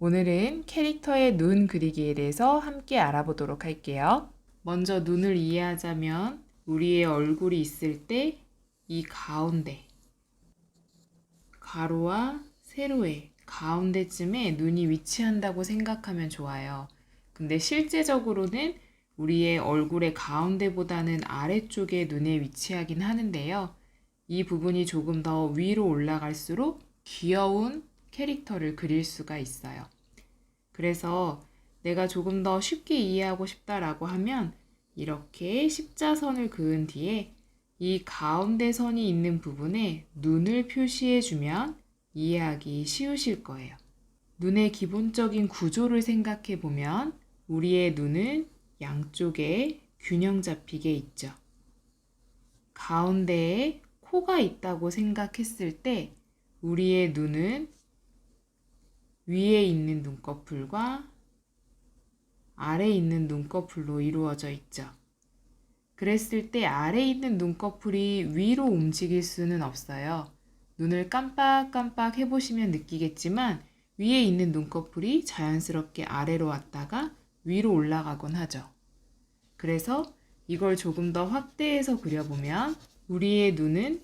오늘은 캐릭터의 눈 그리기에 대해서 함께 알아보도록 할게요. 먼저 눈을 이해하자면 우리의 얼굴이 있을 때 이 가운데 가로와 세로의 가운데쯤에 눈이 위치한다고 생각하면 좋아요. 근데 실제적으로는 우리의 얼굴의 가운데보다는 아래쪽에 눈에 위치하긴 하는데요. 이 부분이 조금 더 위로 올라갈수록 귀여운 캐릭터를 그릴 수가 있어요. 그래서 내가 조금 더 쉽게 이해하고 싶다라고 하면 이렇게 십자선을 그은 뒤에 이 가운데 선이 있는 부분에 눈을 표시해 주면 이해하기 쉬우실 거예요. 눈의 기본적인 구조를 생각해 보면 우리의 눈은 양쪽에 균형 잡히게 있죠. 가운데에 코가 있다고 생각했을 때 우리의 눈은 위에 있는 눈꺼풀과 아래에 있는 눈꺼풀로 이루어져 있죠. 그랬을 때 아래에 있는 눈꺼풀이 위로 움직일 수는 없어요. 눈을 깜빡깜빡 해보시면 느끼겠지만 위에 있는 눈꺼풀이 자연스럽게 아래로 왔다가 위로 올라가곤 하죠. 그래서 이걸 조금 더 확대해서 그려보면 우리의 눈은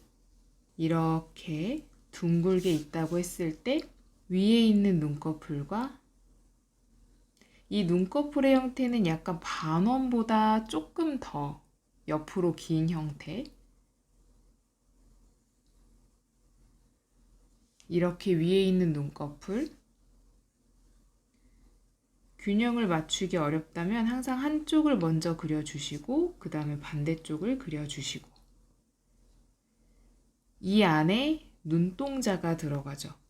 이렇게 둥글게 있다고 했을 때 위에 있는 눈꺼풀과 이 눈꺼풀의 형태는 약간 반원보다 조금 더 옆으로 긴 형태. 이렇게 위에 있는 눈꺼풀. 균형을 맞추기 어렵다면 항상 한쪽을 먼저 그려주시고, 그 다음에 반대쪽을 그려주시고. 이 안에 눈동자가 들어가죠.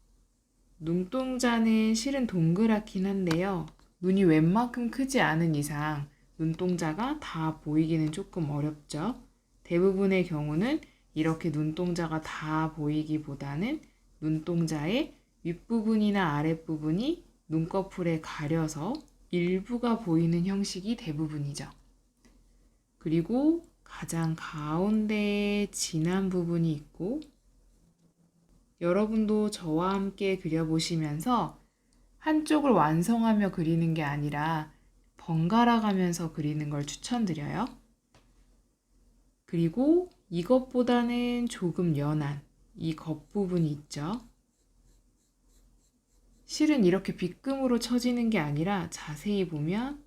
눈동자는 실은 동그랗긴 한데요. 눈이 웬만큼 크지 않은 이상 눈동자가 다 보이기는 조금 어렵죠. 대부분의 경우는 이렇게 눈동자가 다 보이기보다는 눈동자의 윗부분이나 아랫부분이 눈꺼풀에 가려서 일부가 보이는 형식이 대부분이죠. 그리고 가장 가운데에 진한 부분이 있고 여러분도 저와 함께 그려보시면서 한쪽을 완성하며 그리는 게 아니라 번갈아 가면서 그리는 걸 추천드려요. 그리고 이것보다는 조금 연한 이 겉부분이 있죠. 실은 이렇게 빗금으로 쳐지는 게 아니라 자세히 보면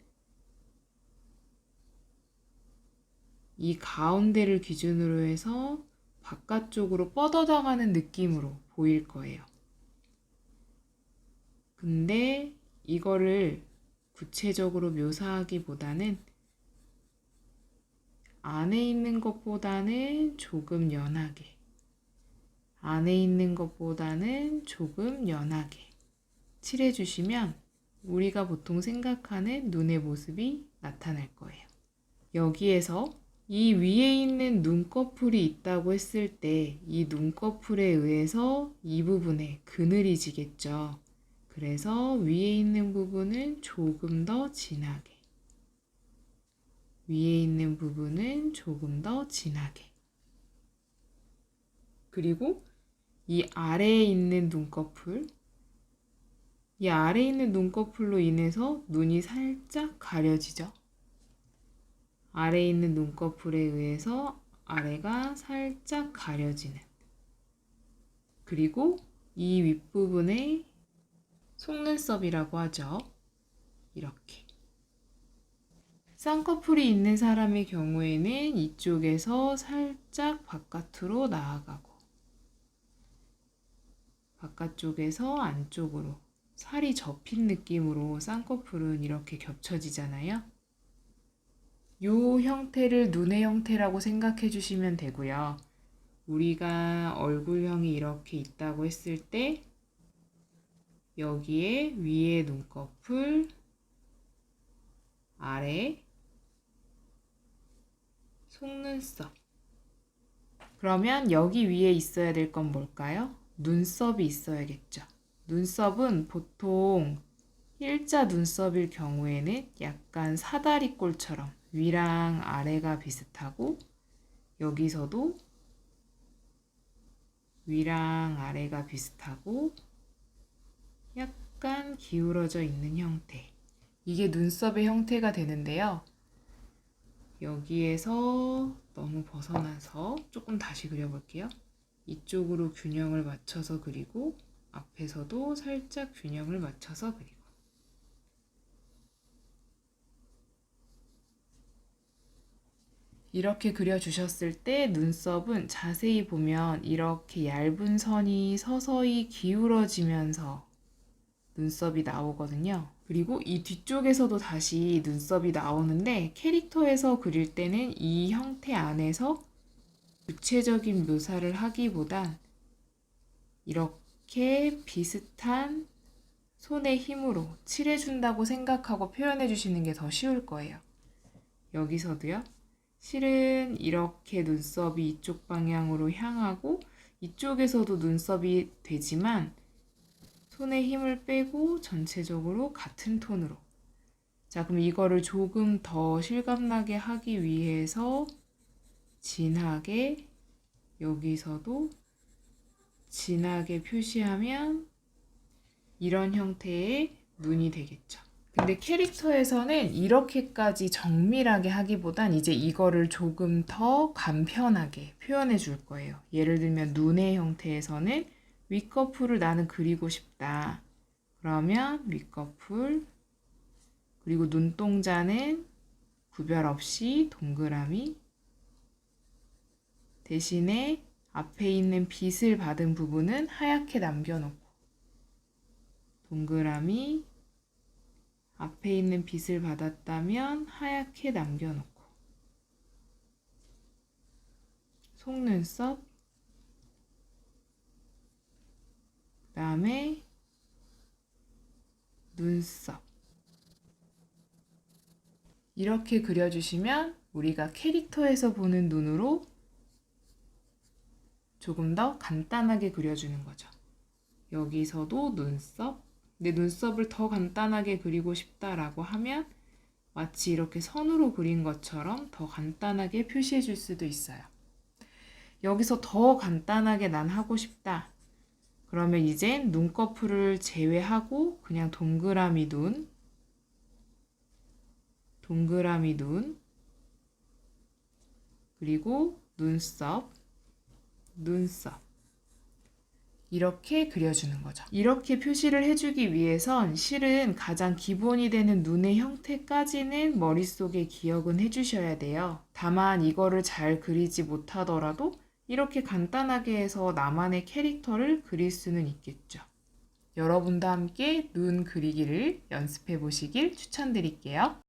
이 가운데를 기준으로 해서 바깥쪽으로 뻗어나가는 느낌으로 보일 거예요. 근데 이거를 구체적으로 묘사하기보다는 안에 있는 것보다는 조금 연하게, 안에 있는 것보다는 조금 연하게 칠해주시면 우리가 보통 생각하는 눈의 모습이 나타날 거예요. 여기에서 이 위에 있는 눈꺼풀이 있다고 했을 때 이 눈꺼풀에 의해서 이 부분에 그늘이 지겠죠. 그래서 위에 있는 부분은 조금 더 진하게 위에 있는 부분은 조금 더 진하게 그리고 이 아래에 있는 눈꺼풀 이 아래에 있는 눈꺼풀로 인해서 눈이 살짝 가려지죠. 아래에 있는 눈꺼풀에 의해서 아래가 살짝 가려지는 그리고 이 윗부분에 속눈썹이라고 하죠. 이렇게. 쌍꺼풀이 있는 사람의 경우에는 이쪽에서 살짝 바깥으로 나아가고 바깥쪽에서 안쪽으로 살이 접힌 느낌으로 쌍꺼풀은 이렇게 겹쳐지잖아요. 요 형태를 눈의 형태라고 생각해 주시면 되고요. 우리가 얼굴형이 이렇게 있다고 했을 때 여기에 위에 눈꺼풀, 아래 속눈썹. 그러면 여기 위에 있어야 될 건 뭘까요? 눈썹이 있어야겠죠. 눈썹은 보통 일자 눈썹일 경우에는 약간 사다리꼴처럼 위랑 아래가 비슷하고 여기서도 위랑 아래가 비슷하고 약간 기울어져 있는 형태. 이게 눈썹의 형태가 되는데요. 여기에서 너무 벗어나서 조금 다시 그려볼게요. 이쪽으로 균형을 맞춰서 그리고 앞에서도 살짝 균형을 맞춰서 그리고 이렇게 그려주셨을 때 눈썹은 자세히 보면 이렇게 얇은 선이 서서히 기울어지면서 눈썹이 나오거든요. 그리고 이 뒤쪽에서도 다시 눈썹이 나오는데 캐릭터에서 그릴 때는 이 형태 안에서 구체적인 묘사를 하기보단 이렇게 비슷한 손의 힘으로 칠해준다고 생각하고 표현해 주시는 게 더 쉬울 거예요. 여기서도요. 실은 이렇게 눈썹이 이쪽 방향으로 향하고 이쪽에서도 눈썹이 되지만 손에 힘을 빼고 전체적으로 같은 톤으로. 자, 그럼 이거를 조금 더 실감나게 하기 위해서 진하게 여기서도 진하게 표시하면 이런 형태의 눈이 되겠죠. 근데 캐릭터에서는 이렇게까지 정밀하게 하기보단 이제 이거를 조금 더 간편하게 표현해 줄 거예요. 예를 들면 눈의 형태에서는 윗꺼풀을 나는 그리고 싶다. 그러면 윗꺼풀 그리고 눈동자는 구별 없이 동그라미 대신에 앞에 있는 빛을 받은 부분은 하얗게 남겨놓고 동그라미 앞에 있는 빛을 받았다면 하얗게 남겨놓고. 속눈썹. 그 다음에 눈썹. 이렇게 그려주시면 우리가 캐릭터에서 보는 눈으로 조금 더 간단하게 그려주는 거죠. 여기서도 눈썹, 내 눈썹을 더 간단하게 그리고 싶다라고 하면 마치 이렇게 선으로 그린 것처럼 더 간단하게 표시해 줄 수도 있어요. 여기서 더 간단하게 난 하고 싶다. 그러면 이젠 눈꺼풀을 제외하고 그냥 동그라미 눈, 동그라미 눈, 그리고 눈썹, 눈썹. 이렇게 그려주는 거죠. 이렇게 표시를 해주기 위해선 실은 가장 기본이 되는 눈의 형태까지는 머릿속에 기억은 해주셔야 돼요. 다만 이거를 잘 그리지 못하더라도 이렇게 간단하게 해서 나만의 캐릭터를 그릴 수는 있겠죠. 여러분도 함께 눈 그리기를 연습해 보시길 추천드릴게요.